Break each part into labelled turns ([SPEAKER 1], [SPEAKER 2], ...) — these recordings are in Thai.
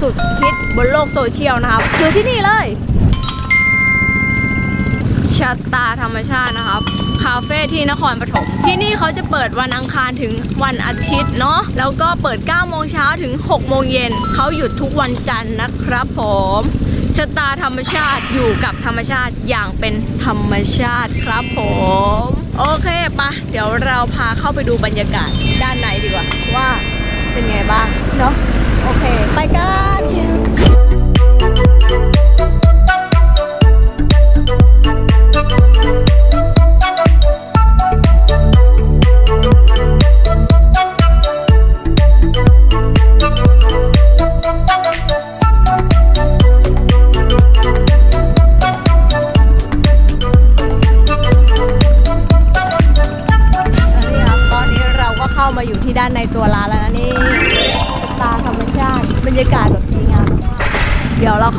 [SPEAKER 1] สุดฮิตบนโลกโซเชียลนะครับคือที่นี่เลยชะตาธรรมชาตินะครับ คาเฟ่ที่นครปฐมที่นี่เขาจะเปิดวันอังคารถึงวันอาทิตย์เนาะแล้วก็เปิด 9 โมงเช้าถึง 6 โมงเย็นเขาหยุดทุกวันจันทร์นะครับผมชะตาธรรมชาติอยู่กับธรรมชาติอย่างเป็นธรรมชาติครับผม โอเคปะเดี๋ยวเราพาเข้าไปดูบรรยากาศด้านในดีกว่าว่า เป็นไงบ้างเนาะโอเค ไปกัน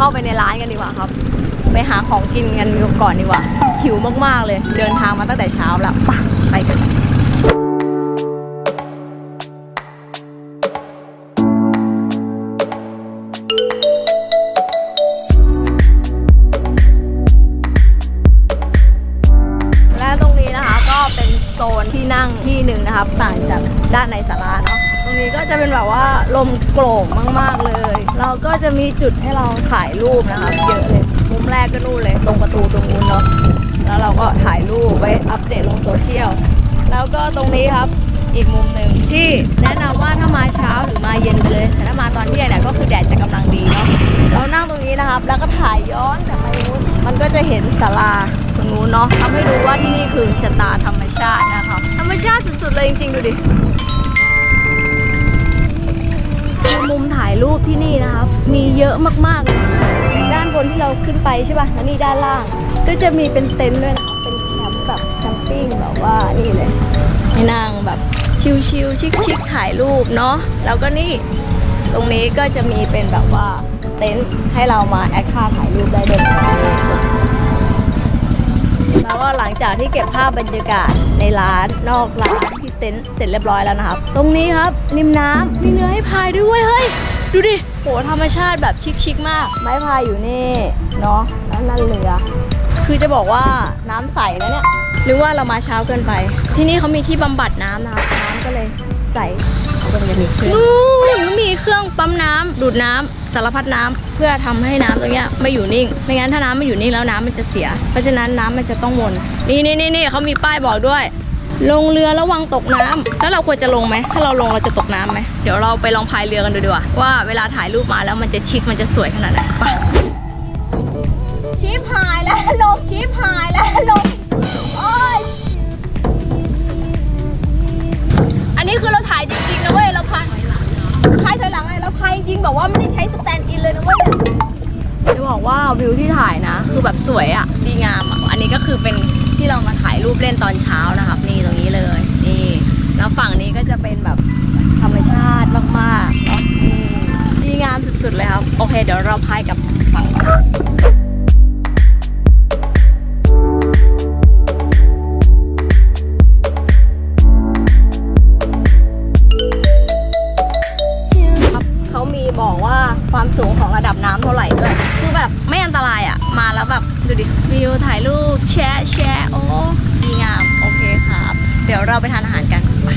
[SPEAKER 1] าไปในร้านกันดีกว่าครับ ไปหาของกินกันก่อนดีกว่า หิวมากๆเลย เดินทางมาตั้งแต่เช้าแล้วไปไปกันและตรงนี้นะคะก็เป็นโซนที่นั่งที่หนึ่งนะครับต่างจากด้านในศาลาเนาะ รงนี้ก็จะเป็นแบบว่าลมโกร่งมาก ๆ เลย เราก็จะมีจุดให้เราถ่ายรูปนะครับเยอะเลยมุมแรกก็นู่นเลย ตรงประตูตรงนู้นเนาะแล้วเราก็ถ่ายรูปไว้อัปเดตลงโซเชียลแล้วก็ตรงนี้ครับอีกมุมหนึ่งที่แนะนำว่าถ้ามาเช้าหรือมาเย็นเลยแต่ถ้ามาตอนเที่ยงเนี่ยก็คือแดดจะกำลังดีเนาะเรานั่งตรงนี้นะครับ แล้วก็ถ่ายย้อนกลับไปนู้นมันก็จะเห็นศาลาตรงนู้นเนาะทำให้รู้ว่าที่นี่คือชะตาธรรมชาตินะครับธรรมชาติสุดๆเลยจริงๆดูดิ มุมถ่ายรูปที่นี่นะครับ มีเยอะมากๆเลยด้านบนที่เราขึ้นไปใช่ป่ะแล้วนี่ด้านล่าง ก็จะมีเป็นเต็นท์ด้วยนะเป็นแคมป์แบบแคมปิ้งแบบว่านี่เลยให้นั่งแบบชิลๆชิคๆถ่ายรูปเนาะแล้วก็นี่ตรงนี้ก็จะมีเป็นแบบว่าเต็นท์ให้เรามาแอคท่าถ่ายรูปได้ด้วยแล้วก็หลังจากที่เก็บภาพบรรยากาศในร้านนอกร้าน เต็นท์เสร็จเรียบร้อยแล้วนะครับ ตรงนี้ครับริมน้ำมีเรือให้พายด้วยเฮ้ย ดูดิโหธรรมชาติแบบชิคๆมาก ไม้พายอยู่นี่เนาะแล้วนั่นเรือ คือจะบอกว่าน้ำใสนะเนี่ย หรือว่าเรามาเช้าเกินไป ที่นี่เขามีที่บำบัดน้ำนะครับน้ำก็เลยใสเขาก็จะมีเครื่อง นู่นมีเครื่องปั๊มน้ำดูดน้ำสารพัดน้ำเพื่อทำให้น้ำตรงเนี้ยไม่อยู่นิ่ง ไม่งั้นถ้าน้ำไม่อยู่นิ่งแล้วน้ำมันจะเสีย เพราะฉะนั้นน้ำมันจะต้องวน นี่นี่นี่นี่เขามีป้ายบอกด้วย ลงเรือระวังตกน้ำแล้วเราควรจะลงไหม ถ้าเราลงเราจะตกน้ำไหม เดี๋ยวเราไปลองพายเรือกันดูดีกว่า ว่าเวลาถ่ายรูปมาแล้วมันจะชิค มันจะสวยขนาดไหนไปชิปหายแล้วลงชิปหายแล้วลงโอ้ยอันนี้คือเราถ่ายจริงๆนะเว้ย เราพายพายถอยหลังไงเราพายจริงแบบว่าไม่ได้ใช้สแตนด์อินเลยนะเว้ยเนี่ยจะบอกว่าวิวที่ถ่ายนะ คือแบบสวยอะดีงามอะอันนี้ก็คือเป็น ที่เรามาถ่ายรูปเล่นตอนเช้านะครับ นี่ตรงนี้เลยนี่แล้วฝั่งนี้ก็จะเป็นแบบธรรมชาติมากๆเนาะนี่ดีงามสุดๆเลยครับ โอเค เดี๋ยวเราพายกับฝั่ง ระดับน้ำเท่าไหร่ด้วยคือแบบไม่อันตรายอะ่ะ มาแล้วแบบดูดิวิวถ่ายรูปแชะแชะโอ้ดีงามโอเคครับ เดี๋ยวเราไปทานอาหารกันไป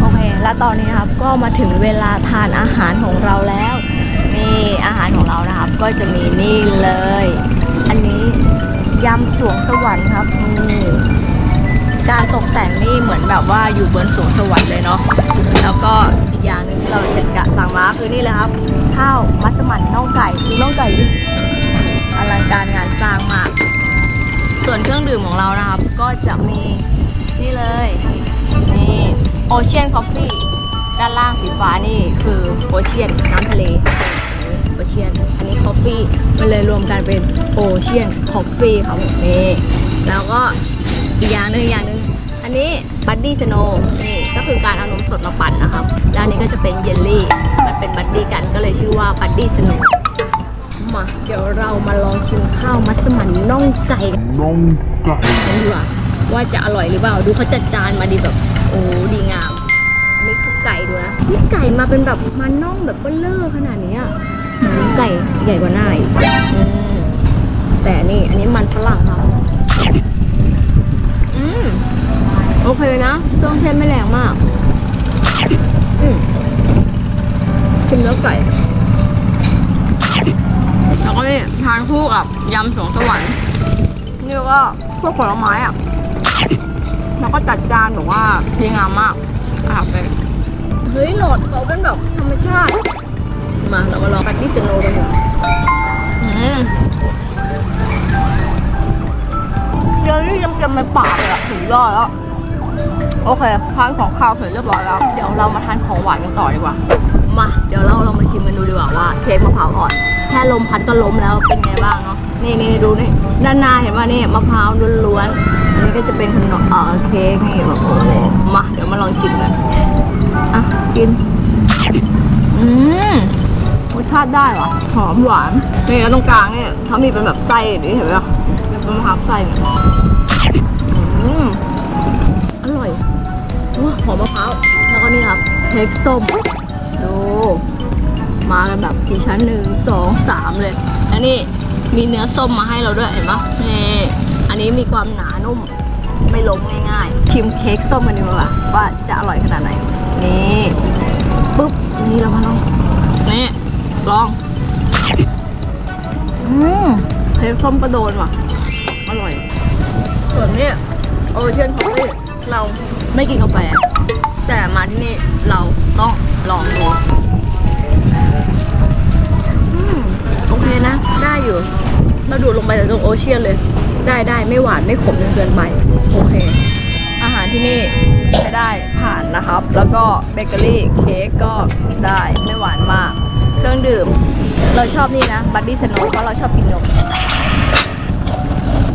[SPEAKER 1] โอเค แล้วตอนนี้นะครับก็มาถึงเวลาทานอาหารของเราแล้ว นี่อาหารของเรานะครับ ก็จะมีนี่เลย อันนี้ยำสวงสวรรค์ครับนี่การตกแต่งนี่เหมือนแบบว่าอยู่บนสวงสวรรค์เลยเนาะแล้วก็อีกอย่างหนึ่งเราจะกะสั่งมาคือนี่เลยครับ ข้าวมัสมั่นน่องไก่คือน่องไก่อลังการงานสร้างมาก ส่วนเครื่องดื่มของเรานะครับ ก็จะมีนี่เลยนี่โอเชียนคอฟฟี่ด้านล่างสีฟ้านี่คือโอเชียนน้ำทะเล อเชียน อันนี้คอฟฟี่มันเลยรวมกันเป็นโอเชียนคอฟฟี่ครับผมนี่แล้วก็อีกอย่างหนึ่งอย่างหนึ่งอันนี้บัดดี้สโนนี่ก็คือการเอานมสดมาปั่นนะครับด้านนี้ก็จะเป็นเยลลี่ มันเป็นบัดดี้กันก็เลยชื่อว่าบัดดี้สโนมาเดี๋ยวเรามาลองชิมข้าวมัสมั่นน่องไก่น
[SPEAKER 2] น้องไก่
[SPEAKER 1] ดีกว่าว่าจะอร่อยหรือเปล่าดูเขาจัดจานมาดีแบบโอ้ดีงาม อันนี้คือไก่ดูนะนี่ไก่มาเป็นแบบมาน่องแบบเบลเลอร์ขนาดนี้อะ ไก่ใหญ่กว่าหน้าอีกแต่นี่อันนี้มันฝรั่งครับอืมโอเคนะเครื่องเทศไม่แรงมากอืมกินเนื้อไก่แล้วก็นี่ทานคู่กับยำสวงสวรรค์นี่ก็พวกผลไม้อะแล้วก็จัดจานแบบว่าดีงามมากอะเลยเฮ้ยโหลดเขาเป็นแบบธรรมชาติ มาเรามาลองกันที่สโนว์กันดูอืมเดี๋ยวนี้ยังเต็มในปากเลยอะถึงยอดแล้ว โอเคทานของข้าวเสร็จเรียบร้อยแล้ว เดี๋ยวเรามาทานของหวานกันต่อดีกว่า มา เดี๋ยวเราเรามาชิมกันดูดีกว่าว่าเค้กมะพร้าวอ่อน แค่ลมพัดก็ล้มแล้วเป็นไงบ้างเนาะ นี่นี่ดูนี่ ด้านหน้าเห็นป่ะนี่มะพร้าวล้วนๆอันนี้ก็จะเป็นขนมเอ่อเค้กนี่แบบโอ้โหมา เดี๋ยวมาลองชิมกัน อะ กิน อืมรส ชาติได้เหรอหอมหวานนี่แล้วตรงกลางเนี่ยเขามีเป็นแบบไส้นี่เห็นไหมล่ะเป็นมะพร้าวไส้เนี่ยอืมอร่อยว้าหอมมะพร้าวแล้วก็นี่ครับเค้กส้มดูมากันแบบกี่ชั้นหนึ่งสองสามเลยแล้วนี่มีเนื้อส้มมาให้เราด้วยเห็นปะนี่อันนี้มีความหนานุ่มไม่ล้มง่ายๆ ชิมเค้กส้มกันดีกว่าว่าจะอร่อยขนาดไหนนี่ปุ๊บนี่เรามาลองนี่ ลอง อืมเค้กส้มกระโดนว่ะ อร่อย ส่วนนี้โอเชียนคอฟฟี่เราไม่กินกาแฟ แต่มาที่นี่เราต้องลองดูอืมโอเคนะ ได้อยู่ เราดูดลงไปจากตรงโอเชียนเลย ได้ได้ไม่หวานไม่ขมจนเกินไป โอเค อาหารที่นี่ใช้ได้ผ่านนะครับ แล้วก็เบเกอรี่เค้กก็ได้ไม่หวานมาก เครื่องดื่ม เราชอบนี่นะบัดดี้สโนว์เพราะเราชอบกินนม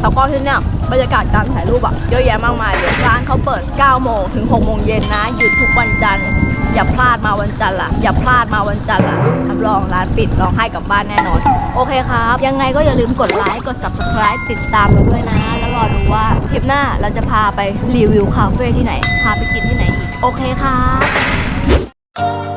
[SPEAKER 1] แล้วก็ที่เนี่ยบรรยากาศการถ่ายรูปอะเยอะแยะมากมายเลยร้านเขาเปิด 9 โมงถึง 6 โมงเย็นนะ หยุดทุกวันจันทร์อย่าพลาดมาวันจันทร์ละอย่าพลาดมาวันจันทร์ละรับรองร้านปิดร้องไห้กลับบ้านแน่นอน โอเคครับ ยังไงก็อย่าลืมกดไลค์กด subscribe ติดตามเราด้วยนะ แล้วรอดูว่าคลิปหน้าเราจะพาไปรีวิวคาเฟ่ที่ไหน พาไปกินที่ไหนอีก โอเคครับ